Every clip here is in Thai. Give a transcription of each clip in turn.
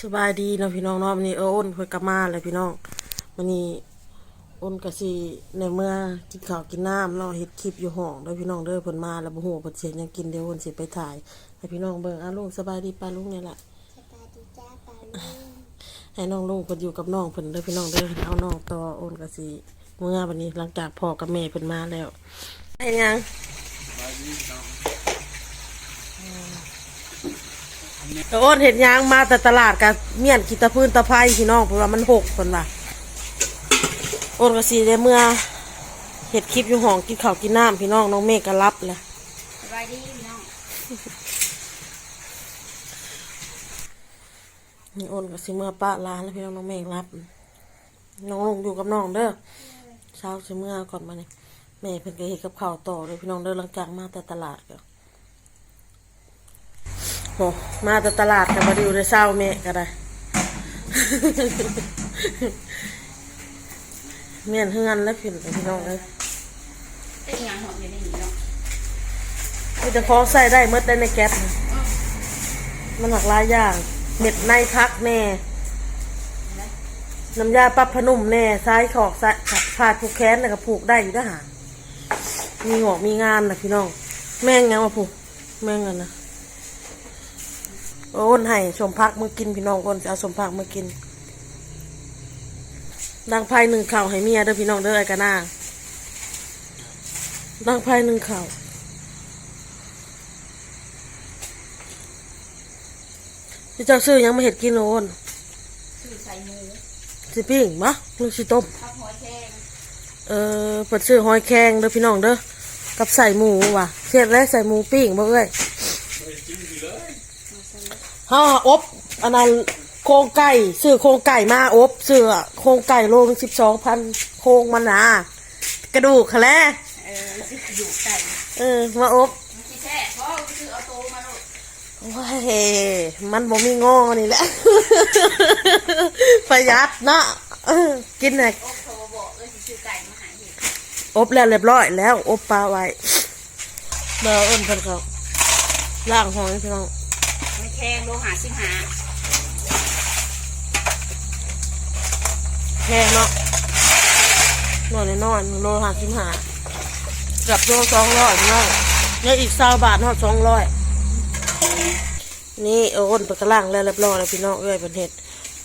สบายดีเนาะพี่น้องเนาะวันนี้เอออ้นเพิ่นกลับมาเลยพี่น้องวันนี้อ้นก็สิในเมื่อกินข้าวกินน้ำเนาะเฮ็ดคลิปอยู่ห้องเด้อพี่น้องเด้อเพิ่นมาแล้วบ่ฮู้ว่าเพิ่นสิเฮ็ดหยังกินเดี๋ยวอ้นสิไปถ่ายให้พี่น้องเบิ่งอะลุงสบายดีป้าลุงนี่ล่ะสบายดีจ้าปาลุงให้น้องลุงเพิ่นอยู่กับน้องเพิ่นเด้อพี่น้องเด้อเอาน้องต่ออ้นก็สิเมื่อวันนี้หลังจากพ่อกับแม่เพิ่นมาแล้วเฮ็ดหยังเอ ออ้นเห็นยางมาแต่ตลาดกับเมียนกิตะพื้นตะไคร้พี่น้องเพราะว่ามันหกคนว่ะอ้นก็สีได้เมื่อเห็ดคลิปอยู่ห้องกินข้าวกินน้ำพี่น้องน้องเมฆก็รับเลยสบายดีพี่น้องนี่อ้นก็สิเมื่อป้าร้านแล้วพี่น้องน้องเมฆรับ น้องลงอยู่กับน้องเด้อเช้าสิเมื่อก่อนมาเนี่ยแม่เพิ่นก็เห็ดกับข้าวต่อเลยพี่น้องเด้อหลังจากมาแต่ตลาดก็ โอ้มาแต่ตลาดกับมาดูได้เศร้าแม่ก็ได้เมียนเฮือนแล้วพี่พี่น้องเลยเป็นงานหอมอยู่ในนี้เนาะมีแต่ของใส่ได้เมื่อได้ในแก๊สนะมันหลากหลายอย่างเม็ดในพักแน่น้ำยาปรับพนุ่มแน่ซ้ายขอกซ้ายผ่าดผูกแขนแล้วก็ผูกได้อยู่ทหารมีหอกมีงานนะพี่น้อง แม่งยังมาผูก แม่งกันนะ โอ้นให้สมพักมือกินพี่น้องคนจะเอาสมพักมือกินดังไพ่หนึ่งเข่าวให้เมียเด้อพี่น้องเด้อไอ้กันหน้าดังไพ่หนึ่งเข่าวพี่เจ้าซื้อยังมาเห็ดกินโอนสื่อใส่หมูสิปิ้งมะหรือสิต้มข้าวหัวแช่งเออเปิดซื้อหอยแครงเด้อพี่น้องเด้อกับใส่หมูว่ะเสียดแล้วใส่หมูปิ้งบ่เอ้ย ฮ่าอบอันนั้นโครงไก่ซื้อโครงไก่มาอบซื้อโครงไก่โลสิบสองพันโครงมันนะกระดูกคะแลเออสิอยู่ไก่เออมาอบมันแช่เพราะว่าคือเอาโตมาโลดว้ายมันบ่มีงอนี่แหละประหยัดเนาะกินน่ะโอ้โทรบอกเออซื้อไก่มาหาเห็ดอบแล้วเรียบร้อยแล้วอบปลาไว้เบอร์เอิ้นเพิ่นเขาล่างหอยพี่น้อง มันแข็งโลหะสิบหาแพงเนาะหน่อยนอยๆโลห้าสิบหากับโลสองร้อยพี่น้องแล้วอีกสาบาทเนาะสองร้อยนี่เอาอ้นไปกระล่างแล้วเรียบร้อยแล้วพี่น้องเอ้ยเป็นเห็ด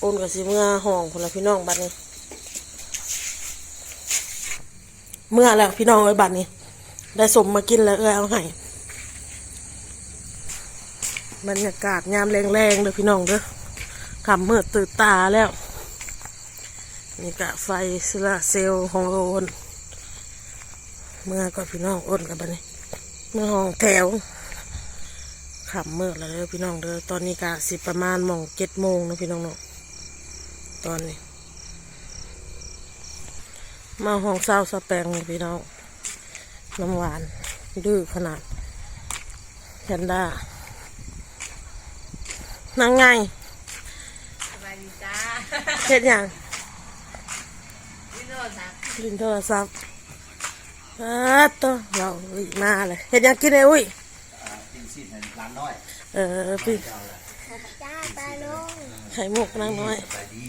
อ้นกับสิเมื่อห้องคนละพี่น้องบัดนี้ เมื่อแล้วพี่น้องเอ้ยบัดนี้ ได้สมมากินแล้วเอ้ยเอาให้ บรรยากาศยามแรงๆเลยพี่น้องเด้อขำมืดตื่นตาแล้วนี่กะไฟโซลาเซลของโอนเมื่อก็พี่น้องโอนกับบันนี้เมื่อห้องแถวขับเมื่อแล้วเด้อพี่น้องเด้อตอนนี้กะสิประมาณมองเจ็ดโมงนะพี่น้องเนาะตอนนี้ มาห้องเศร้าสแปงเลยพี่น้องน้ำหวานดื้อขนาดแพนด้า นั่งไงสบายดีจ้าเฮ็ดหยังพี่โลดนะลินโทรศัพท์อ่าตัวเราอุ้ยมาเลยเห็นยังกินไอ้อุ้ยกินสิในร้านน้อย เออพี่เจ้าแหละจ้าปลาลุงไข่มุกนางน้อยสบายดี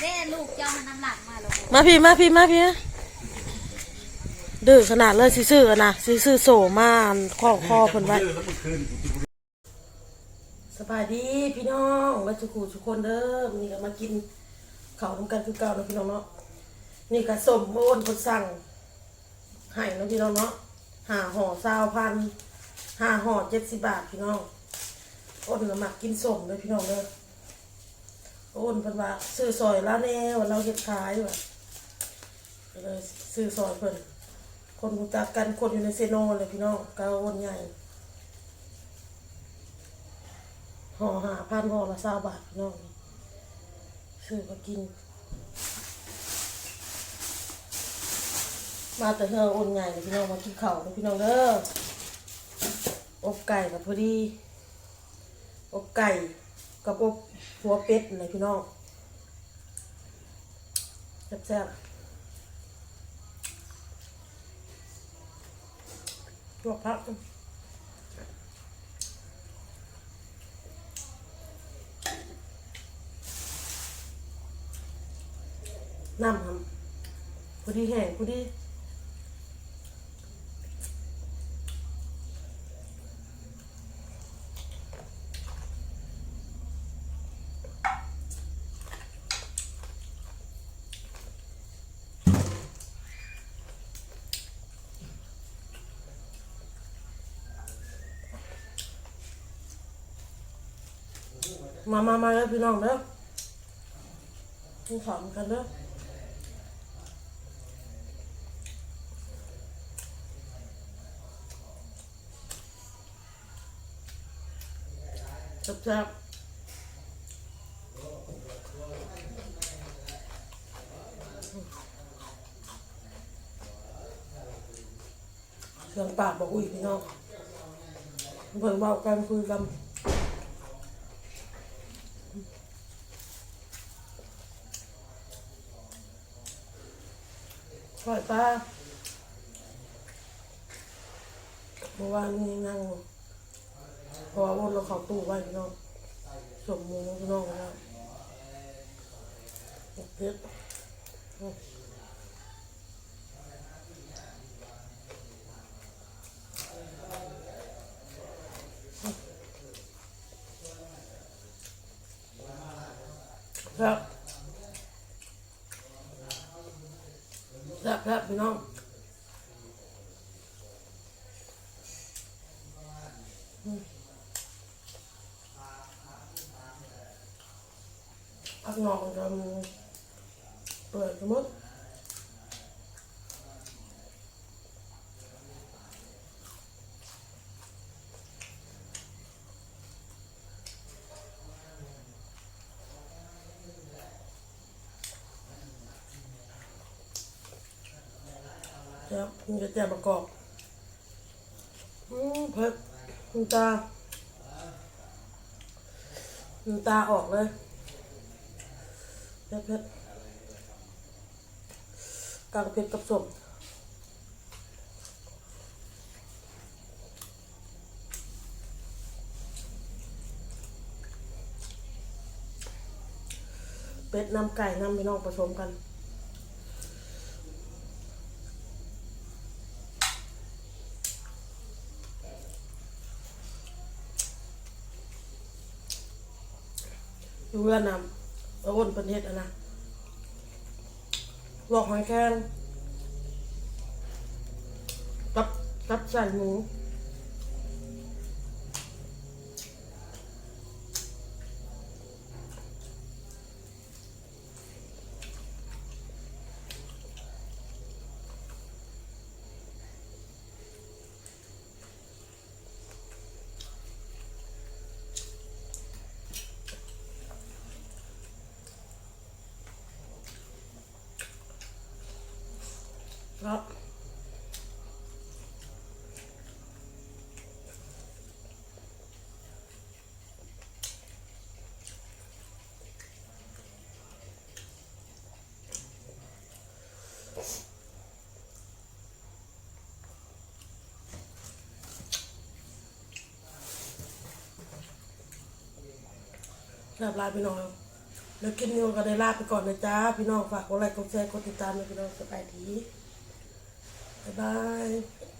แม่ลูกเจ้ามันน้ำหลังมาแล้วมาพี่มาพี่มาพี่ดื้อขนาดเลยสิซื้อๆอะนะสิซื้อโสมาข้อคอเพิ่นไว้ส บายดีพี่น้องและทุกคู่ทุกคนเด้อนนี้ก็มากินเขาทำกันคือเก่าเนาะพี่น้องเนาะนี่ก็สมโอนคนสั่งให้เนาะพี่น้องเนาะหาห่อซาวพันหาห่อเจ็ดสิบบาทพี่น้องโอนก็มักกินสมเลยพี่น้องเด้อโอนเพิ่นว่าซื้อซอยแล้วแน่ว่าเราเฮ็ดขายว่ะเลยซื้อซอยเพิ่นคนรู้จักกันคนอยู่ในเซโนเลยพี่น้องก็โอนใหญ่ ห่อหาพันห่อละสาบาทพี่น้องซื้อมากิน มาแต่เธอโอนใหญ่เลยพี่น้องมากินข้าวเลยพี่น้องเด้ออบไก่กับพอดี อบไก่กับอบหัวเป็ดเลยพี่น้องแซ่บๆลวกผัก น้ำครับพอดีแห้งพอดีมามามาแล้วพี่น้องเด้อกินข้าวกันเด้อ จับจับเสียงปากบอกอุ้ยพี่น้องเพิ่งเบากันคุยกันปล่อยป้าเมื่อวานนี้นั่งเพราะว่าวนเราเขาตู้ไว้พี่น้องสมมุงพี่น้องแล้วเพชรครับครับครับพี่น้องพั กนอนกันเปิดสมมติจะมันจะแจกประกอบอืมเผ็ดน้ำตาน้ำตาออกเลย เพชรเพชรกางเพชรกับสมเป็ดน้ำไก่น้ำพี่น้องผสมกันอยู่เรือนนำ เอาอ้นเป็นเฮ็ดอะนะลวกหอยแครงกับกับใส่หมู ครับครับลาพี่น้องแล้วกินนี้ก็ได้ลาไปก่อนนะจ้าพี่น้องฝากกดไลค์กดแชร์กดติดตามนะพี่น้องสบายดี บ๊ายบาย